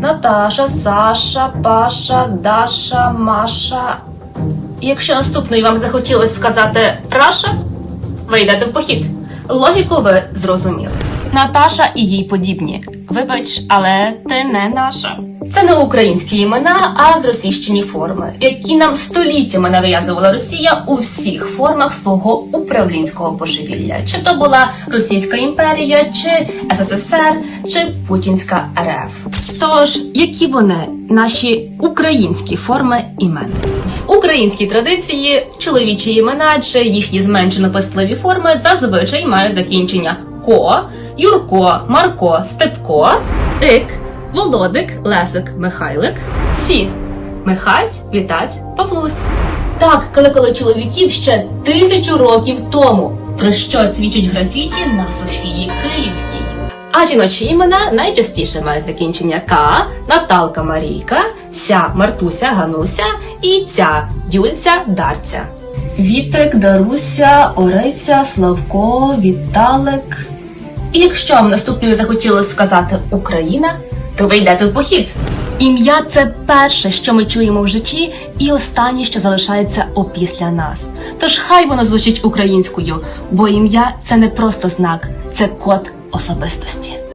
Наташа, Саша, Паша, Даша, Маша. Якщо наступною вам захотілося сказати Раша, ви йдете в похід. Логіку ви зрозуміли. Наташа і їй подібні. Вибач, але ти не наша. Це не українські імена, а зросійщені форми, які нам століттями нав'язувала Росія у всіх формах свого управлінського божевілля. Чи то була Російська імперія, чи СССР, чи Путінська РФ. Тож, які вони наші українські форми імен? В українській традиції чоловічі імена чи їхні зменшено пестливі форми зазвичай мають закінчення ко, Юрко, Марко, Степко, Ик, Володик, Лесик, Михайлик, Сі, Михась, Вітась, Павлусь. Так, коли чоловіків ще тисячу років тому, про що свідчить графіті на Софії Київській. А жіночі імена найчастіше мають закінчення К, Наталка Марійка, Ся Мартуся Гануся і ця Юльця Дарця. Вітик, Даруся, Орися, Славко, Віталик. І якщо вам наступною захотілося сказати Україна, то ви йдете в похід. Ім'я це перше, що ми чуємо в житті, і останнє, що залишається опісля нас. Тож хай воно звучить українською, бо ім'я це не просто знак, це код особистості.